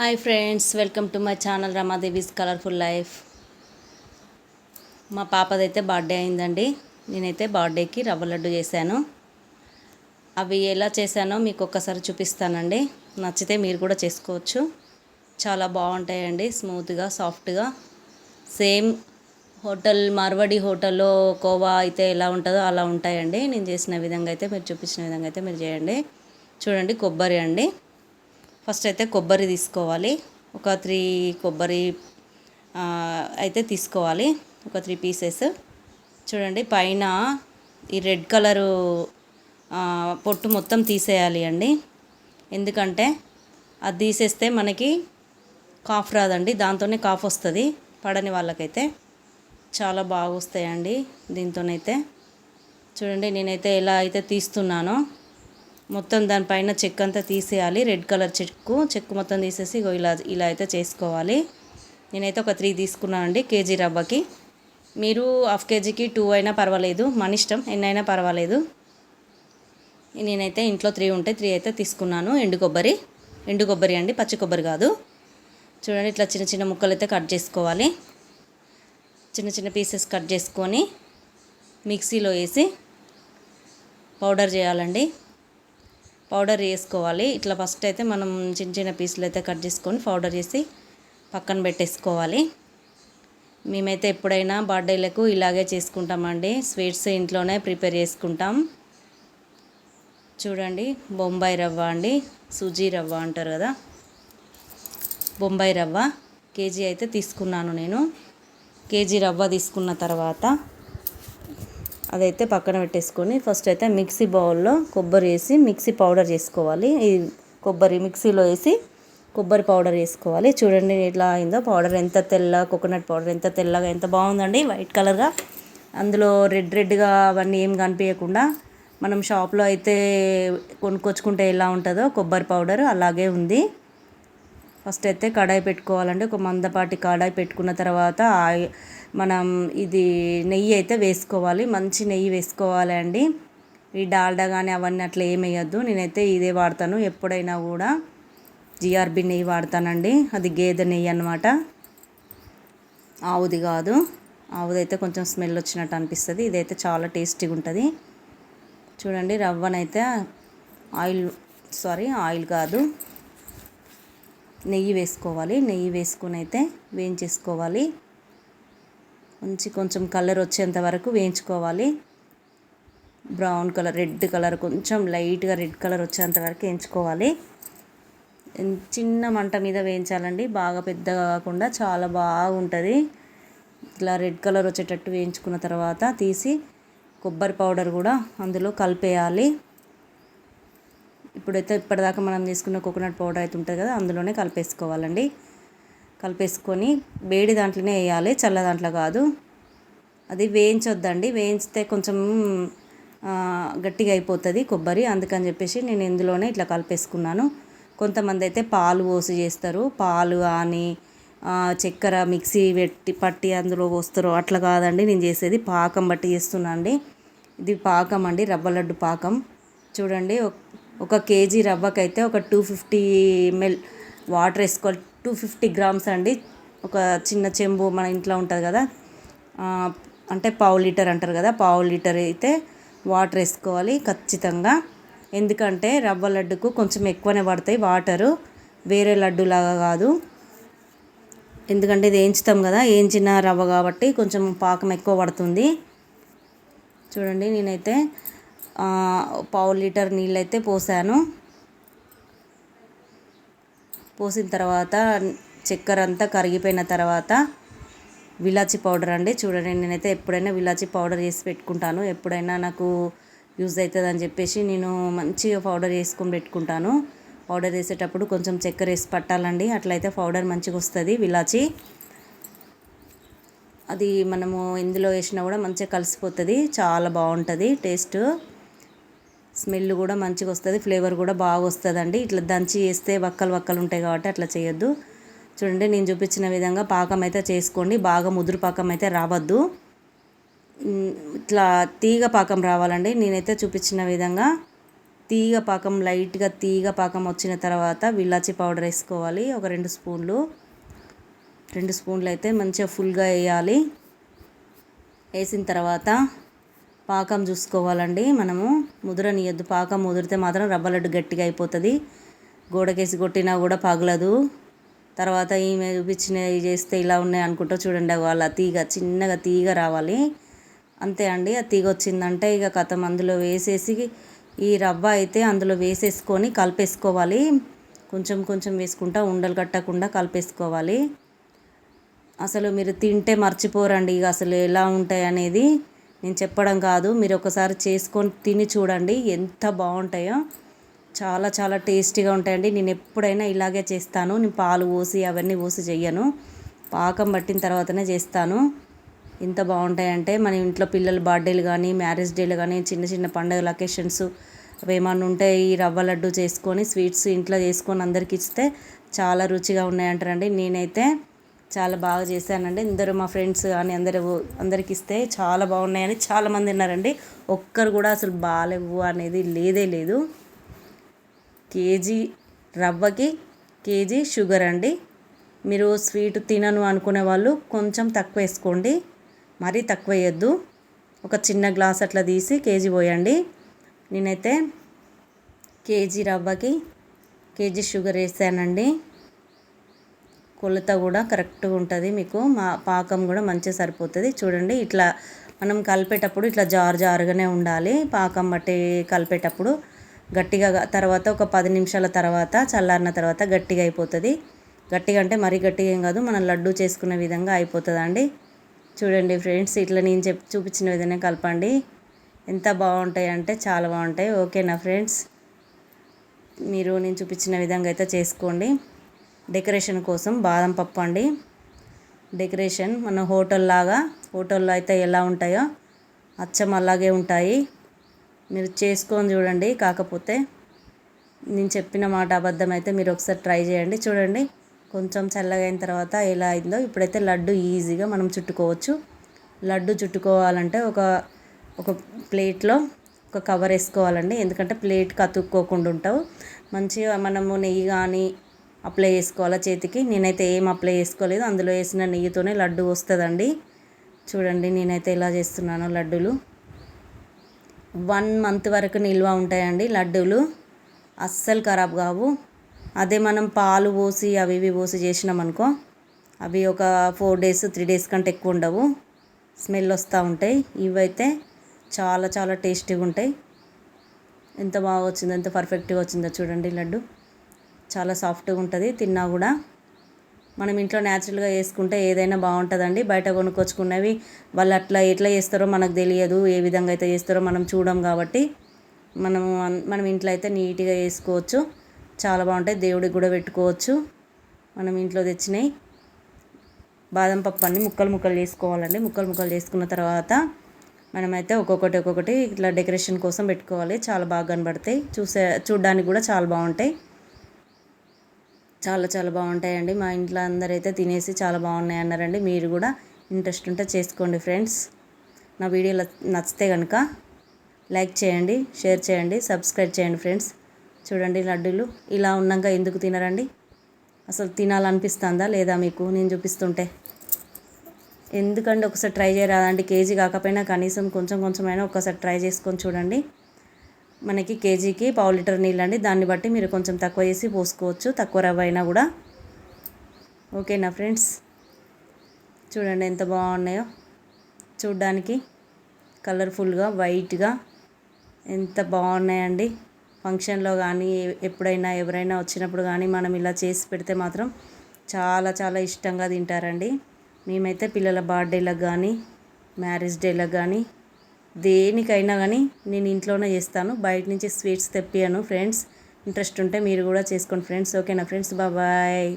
Hi friends welcome to my channel Ramadevi's colourful life. మా పాపదైతే birthday అయిందండి. నేనైతే బర్త్డేకి రవ్వ లడ్డు చేశాను. అవి ఎలా చేశానో మీకు ఒక్కసారి చూపిస్తానండి. నచ్చితే మీరు కూడా చేసుకోవచ్చు. చాలా బాగుంటాయండి స్మూత్గా సాఫ్ట్గా. సేమ్ హోటల్ మార్వడి హోటల్లో కోవా అయితే ఎలా ఉంటుందో అలా ఉంటాయండి. నేను చేసిన విధంగా అయితే మీరు చూపించిన విధంగా అయితే మీరు చేయండి. చూడండి కొబ్బరి అండి. ఫస్ట్ అయితే కొబ్బరి తీసుకోవాలి. ఒక త్రీ కొబ్బరి అయితే తీసుకోవాలి. ఒక త్రీ పీసెస్. చూడండి పైన ఈ రెడ్ కలరు పొట్టు మొత్తం తీసేయాలి అండి. ఎందుకంటే అది తీసేస్తే మనకి కాఫ్ రాదండి. దాంతోనే కాఫ్ వస్తుంది. పడని వాళ్ళకైతే చాలా బాగా వస్తాయండి దీంతోనైతే. చూడండి నేనైతే ఎలా అయితే తీస్తున్నానో. మొత్తం దానిపైన చెక్ అంతా తీసేయాలి. రెడ్ కలర్ చెక్కు చెక్కు మొత్తం తీసేసి ఇలా ఇలా అయితే చేసుకోవాలి. నేనైతే ఒక త్రీ తీసుకున్నాను అండి కేజీ రవ్వకి. మీరు హాఫ్ కేజీకి టూ అయినా పర్వాలేదు. మన ఇష్టం ఎన్నైనా పర్వాలేదు. నేనైతే ఇంట్లో త్రీ ఉంటే త్రీ అయితే తీసుకున్నాను. ఎండు కొబ్బరి. ఎండు కొబ్బరి అండి పచ్చి కొబ్బరి కాదు. చూడండి ఇట్లా చిన్న చిన్న ముక్కలు అయితే కట్ చేసుకోవాలి. చిన్న చిన్న పీసెస్ కట్ చేసుకొని మిక్సీలో వేసి పౌడర్ చేయాలండి. పౌడర్ వేసుకోవాలి. ఇట్లా ఫస్ట్ అయితే మనం చిన్న చిన్న పీసులు అయితే కట్ చేసుకొని పౌడర్ చేసి పక్కన పెట్టేసుకోవాలి. మేమైతే ఎప్పుడైనా బర్త్డేలకు ఇలాగే చేసుకుంటామండి. స్వీట్స్ ఇంట్లోనే ప్రిపేర్ చేసుకుంటాం. చూడండి బొంబాయి రవ్వ అండి. సుజీ రవ్వ అంటారు కదా. బొంబాయి రవ్వ కేజీ అయితే తీసుకున్నాను నేను. కేజీ రవ్వ తీసుకున్న తర్వాత అదైతే పక్కన పెట్టేసుకొని ఫస్ట్ అయితే మిక్సీ బౌల్లో కొబ్బరి వేసి మిక్సీ పౌడర్ చేసుకోవాలి. ఈ కొబ్బరి మిక్సీలో వేసి కొబ్బరి పౌడర్ వేసుకోవాలి. చూడండి ఎట్లా అయిందో. పౌడర్ ఎంత తెల్ల కోకోనట్ పౌడర్ ఎంత తెల్లగా ఎంత బాగుందండి. వైట్ కలర్గా అందులో రెడ్ రెడ్గా అవన్నీ ఏం కనిపించకుండా మనం షాప్లో అయితే కొనుక్కొచ్చుకుంటే ఎలా ఉంటుందో కొబ్బరి పౌడర్ అలాగే ఉంది. ఫస్ట్ అయితే కడాయి పెట్టుకోవాలండి. ఒక మందపాటి కడాయి పెట్టుకున్న తర్వాత మనం ఇది నెయ్యి అయితే వేసుకోవాలి. మంచి నెయ్యి వేసుకోవాలి అండి. ఈ డాల్డా కానీ అవన్నీ అట్లా ఏం నేనైతే ఇదే వాడతాను. ఎప్పుడైనా కూడా జిఆర్బి నెయ్యి వాడతానండి. అది గేదె నెయ్యి అన్నమాట. ఆవుది కాదు. ఆవుదైతే కొంచెం స్మెల్ వచ్చినట్టు అనిపిస్తుంది. ఇదైతే చాలా టేస్టీగా ఉంటుంది. చూడండి రవ్వనైతే ఆయిల్ సారీ ఆయిల్ కాదు. నెయ్యి వేసుకోవాలి. నెయ్యి వేసుకొని అయితే వేయించేసుకోవాలి. మంచి కొంచెం కలర్ వచ్చేంత వరకు వేయించుకోవాలి. బ్రౌన్ కలర్ రెడ్ కలర్ కొంచెం లైట్గా రెడ్ కలర్ వచ్చేంత వరకు వేయించుకోవాలి. చిన్న మంట మీద వేయించాలండి. బాగా పెద్దగా కాకుండా చాలా బాగుంటుంది. ఇట్లా రెడ్ కలర్ వచ్చేటట్టు వేయించుకున్న తర్వాత తీసి కొబ్బరి పౌడర్ కూడా అందులో కలిపేయాలి. ఇప్పుడైతే ఇప్పటిదాకా మనం తీసుకున్న కోకోనట్ పౌడర్ అయితే ఉంటుంది కదా అందులోనే కలిపేసుకోవాలండి. కలిపేసుకొని వేడి దాంట్లోనే వేయాలి చల్ల దాంట్లో కాదు. అది వేయించొద్దండి వేయించితే కొంచెం గట్టిగా అయిపోతుంది కొబ్బరి. అందుకని చెప్పేసి నేను ఇందులోనే ఇట్లా కలిపేసుకున్నాను. కొంతమంది అయితే పాలు పోసి చేస్తారు. పాలు కానీ చక్కెర మిక్సీ పెట్టి పట్టి అందులో పోస్తారు. అట్లా కాదండి నేను చేసేది పాకం బట్టి చేస్తున్నా అండి ఇది పాకం అండి రవ్వ లడ్డు పాకం. చూడండి ఒక- కేజీ రవ్వకైతే ఒక టూ ఫిఫ్టీ ఎంఎల్ వాటర్ వేసుకోవాలి. టూ ఫిఫ్టీ గ్రామ్స్ అండి. ఒక చిన్న చెంబు మన ఇంట్లో ఉంటుంది కదా. అంటే పావు లీటర్ అంటారు కదా. పావు లీటర్ అయితే వాటర్ వేసుకోవాలి ఖచ్చితంగా. ఎందుకంటే రవ్వ లడ్డుకు కొంచెం ఎక్కువనే పడతాయి వాటరు. వేరే లడ్డులాగా కాదు. ఎందుకంటే ఇది వేయించుతాం కదా. వేయించిన రవ్వ కాబట్టి కొంచెం పాకం ఎక్కువ పడుతుంది. చూడండి నేనైతే పావు లీటర్ నీళ్ళైతే పోసాను. పోసిన తర్వాత చక్కెర అంతా కరిగిపోయిన తర్వాత విలాచి పౌడర్ అండి. చూడండి నేనైతే ఎప్పుడైనా విలాచి పౌడర్ చేసి పెట్టుకుంటాను. ఎప్పుడైనా నాకు యూజ్ అవుతుంది అని చెప్పేసి నేను మంచిగా పౌడర్ వేసుకొని పెట్టుకుంటాను. పౌడర్ వేసేటప్పుడు కొంచెం చక్కెర వేసి పట్టాలండి. అట్లయితే పౌడర్ మంచిగా వస్తుంది విలాచి. అది మనము ఇందులో వేసినా కూడా మంచిగా కలిసిపోతుంది. చాలా బాగుంటుంది టేస్ట్. స్మెల్ కూడా మంచిగా వస్తుంది ఫ్లేవర్ కూడా బాగా వస్తుందండి ఇట్లా దంచి వేస్తే వక్కలు వక్కలు ఉంటాయి కాబట్టి అట్లా చేయొద్దు. చూడండి నేను చూపించిన విధంగా పాకం అయితే చేసుకోండి. బాగా ముదురు పాకం అయితే రావద్దు. ఇట్లా తీగ పాకం రావాలండి. నేనైతే చూపించిన విధంగా తీగ పాకం లైట్గా తీగ పాకం వచ్చిన తర్వాత విలాచి పౌడర్ వేసుకోవాలి. ఒక రెండు స్పూన్లు. రెండు స్పూన్లు అయితే మంచిగా ఫుల్గా వేయాలి. వేసిన తర్వాత పాకం చూసుకోవాలండి. మనము ముదురనియద్దు పాకం ముదిరితే మాత్రం రవ్వ లడ్డు గట్టిగా అయిపోతుంది. గోడకేసి కొట్టినా కూడా పగలదు. తర్వాత ఈమె చూపించినవి చేస్తే ఇలా ఉన్నాయి అనుకుంటూ చూడండి. వాళ్ళ తీగ చిన్నగా తీగ రావాలి. అంతే అండి. ఆ తీగ వచ్చిందంటే ఇక కథం అందులో వేసేసి ఈ రవ్వ అయితే అందులో వేసేసుకొని కలిపేసుకోవాలి. కొంచెం కొంచెం వేసుకుంటా ఉండలు కట్టకుండా కలిపేసుకోవాలి. అసలు మీరు తింటే మర్చిపోరండి. ఇక అసలు ఎలా ఉంటాయి అనేది నేను చెప్పడం కాదు మీరు ఒకసారి చేసుకొని తిని చూడండి ఎంత బాగుంటాయో. చాలా చాలా టేస్టీగా ఉంటాయండి. నేను ఎప్పుడైనా ఇలాగే చేస్తాను. నేను పాలు పోసి అవన్నీ పోసి చెయ్యను. పాకం పట్టిన తర్వాతనే చేస్తాను. ఎంత బాగుంటాయంటే మన ఇంట్లో పిల్లల బర్త్డేలు కానీ మ్యారేజ్ డేలు కానీ చిన్న చిన్న పండుగ లొకేషన్స్ అవి ఏమన్నా ఉంటే ఈ రవ్వ లడ్డు చేసుకొని స్వీట్స్ ఇంట్లో చేసుకొని అందరికి ఇస్తే చాలా రుచిగా ఉన్నాయంటారండి. నేనైతే చాలా బాగా చేశానండి. అందరూ మా ఫ్రెండ్స్ కానీ అందరూ అందరికి ఇస్తే చాలా బాగున్నాయని చాలామంది విన్నారండి ఒక్కరు కూడా అసలు బాగాలేవు అనేది లేదే లేదు. కేజీ రవ్వకి కేజీ షుగర్ అండి. మీరు స్వీట్ తినను అనుకునే వాళ్ళు కొంచెం తక్కువ వేసుకోండి. మరీ తక్కువ వేయద్దు. ఒక చిన్న గ్లాస్ అట్లా తీసి కేజీ పోయండి. నేనైతే కేజీ రవ్వకి కేజీ షుగర్ వేసానండి. కొలత కూడా కరెక్ట్గా ఉంటుంది మీకు. మా పాకం కూడా మంచిగా సరిపోతుంది. చూడండి ఇట్లా మనం కలిపేటప్పుడు ఇట్లా జారు జారుగానే ఉండాలి. పాకం బట్టి కలిపేటప్పుడు గట్టిగా తర్వాత ఒక పది నిమిషాల తర్వాత చల్లారిన తర్వాత గట్టిగా అయిపోతుంది. గట్టిగా అంటే మరీ గట్టిగా ఏం కాదు మనం లడ్డు చేసుకునే విధంగా అయిపోతుంది అండి చూడండి ఫ్రెండ్స్ ఇట్లా నేను చెప్ చూపించిన విధంగా కలపండి. ఎంత బాగుంటాయి అంటే చాలా బాగుంటాయి. ఓకేనా ఫ్రెండ్స్? మీరు నేను చూపించిన విధంగా అయితే చేసుకోండి. డెకరేషన్ కోసం బాదం పప్పు అండి. డెకరేషన్ మన హోటల్ లాగా హోటల్లో అయితే ఎలా ఉంటాయో అచ్చం అలాగే ఉంటాయి. మీరు చేసుకొని చూడండి కాకపోతే నేను చెప్పిన మాట అబద్ధం అయితే మీరు ఒకసారి ట్రై చేయండి. చూడండి కొంచెం చల్లగా అయిన తర్వాత ఎలా అయిందో. ఇప్పుడైతే లడ్డు ఈజీగా మనం చుట్టుకోవచ్చు. లడ్డు చుట్టుకోవాలంటే ఒక ఒక ప్లేట్లో ఒక కవర్ వేసుకోవాలండి. ఎందుకంటే ప్లేట్ కతుక్కోకుండా ఉంటావు. మంచిగా మనము నెయ్యి కానీ అప్లై చేసుకోవాలా చేతికి. నేనైతే ఏం అప్లై చేసుకోలేదు. అందులో వేసిన నెయ్యితోనే లడ్డు వస్తుందండి. చూడండి నేనైతే ఇలా చేస్తున్నాను లడ్డూలు. వన్ మంత్ వరకు నిల్వ ఉంటాయండి లడ్డూలు. అస్సలు ఖరాబ్ కావు. అదే మనం పాలు పోసి అవి ఇవి పోసి చేసినామనుకో అవి ఒక ఫోర్ డేస్ త్రీ డేస్ కంటే ఎక్కువ ఉండవు. స్మెల్ వస్తూ ఉంటాయి. ఇవైతే చాలా చాలా టేస్టీగా ఉంటాయి. ఎంత బాగా వచ్చిందో ఎంత పర్ఫెక్ట్గా వచ్చిందో చూడండి లడ్డు. చాలా సాఫ్ట్గా ఉంటుంది తిన్నా కూడా. మనం ఇంట్లో న్యాచురల్గా చేసుకుంటే ఏదైనా బాగుంటుందండి. బయట కొనుక్కొచ్చుకున్నవి వాళ్ళు అట్లా ఎట్లా చేస్తారో మనకు తెలియదు ఏ విధంగా అయితే చేస్తారో మనం చూడం కాబట్టి. మనం మనం ఇంట్లో అయితే నీట్గా చేసుకోవచ్చు. చాలా బాగుంటాయి దేవుడికి కూడా పెట్టుకోవచ్చు. మనం ఇంట్లో తెచ్చినాయి. బాదం పప్పు అన్ని ముక్కలు ముక్కలు చేసుకోవాలండి. ముక్కలు ముక్కలు చేసుకున్న తర్వాత మనమైతే ఒక్కొక్కటి ఒక్కొక్కటి ఇట్లా డెకరేషన్ కోసం పెట్టుకోవాలి. చాలా బాగా కనబడతాయి. చూసే చూడడానికి కూడా చాలా బాగుంటాయి. చాలా చాలా బాగుంటాయండి. మా ఇంట్లో అందరైతే తినేసి చాలా బాగున్నాయి అన్నారండి. మీరు కూడా ఇంట్రెస్ట్ ఉంటే చేసుకోండి ఫ్రెండ్స్. నా వీడియో నచ్చితే కనుక లైక్ చేయండి షేర్ చేయండి సబ్స్క్రైబ్ చేయండి ఫ్రెండ్స్. చూడండి లడ్డూలు. ఇలా ఉన్నాక ఎందుకు తినరండి? అసలు తినాలనిపిస్తుందా లేదా మీకు? నేను చూపిస్తుంటే. ఎందుకంటే ఒకసారి ట్రై చేయరాదండి? కేజీ కాకపోయినా కనీసం కొంచెం కొంచెమైనా ఒకసారి ట్రై చేసుకొని చూడండి. మనకి కేజీకి పావు లీటర్ నీళ్ళు అండి దాన్ని బట్టి మీరు కొంచెం తక్కువ చేసి పోసుకోవచ్చు. తక్కువ రవ్వ అయినా కూడా. ఓకేనా ఫ్రెండ్స్? చూడండి ఎంత బాగున్నాయో. చూడ్డానికి కలర్ఫుల్గా వైట్గా ఎంత బాగున్నాయండి. ఫంక్షన్లో కానీ ఎప్పుడైనా ఎవరైనా వచ్చినప్పుడు కానీ మనం ఇలా చేసి పెడితే మాత్రం చాలా చాలా ఇష్టంగా తింటారండి. మేమైతే పిల్లల బర్త్డేలకు కానీ మ్యారేజ్ డేలకు కానీ దేనికైనా కానీ నేను ఇంట్లోనే చేస్తాను. బయట నుంచి స్వీట్స్ తెప్పియను ఫ్రెండ్స్. ఇంట్రెస్ట్ ఉంటే మీరు కూడా చేసుకోండి ఫ్రెండ్స్. ఓకేనా ఫ్రెండ్స్? బాబాయ్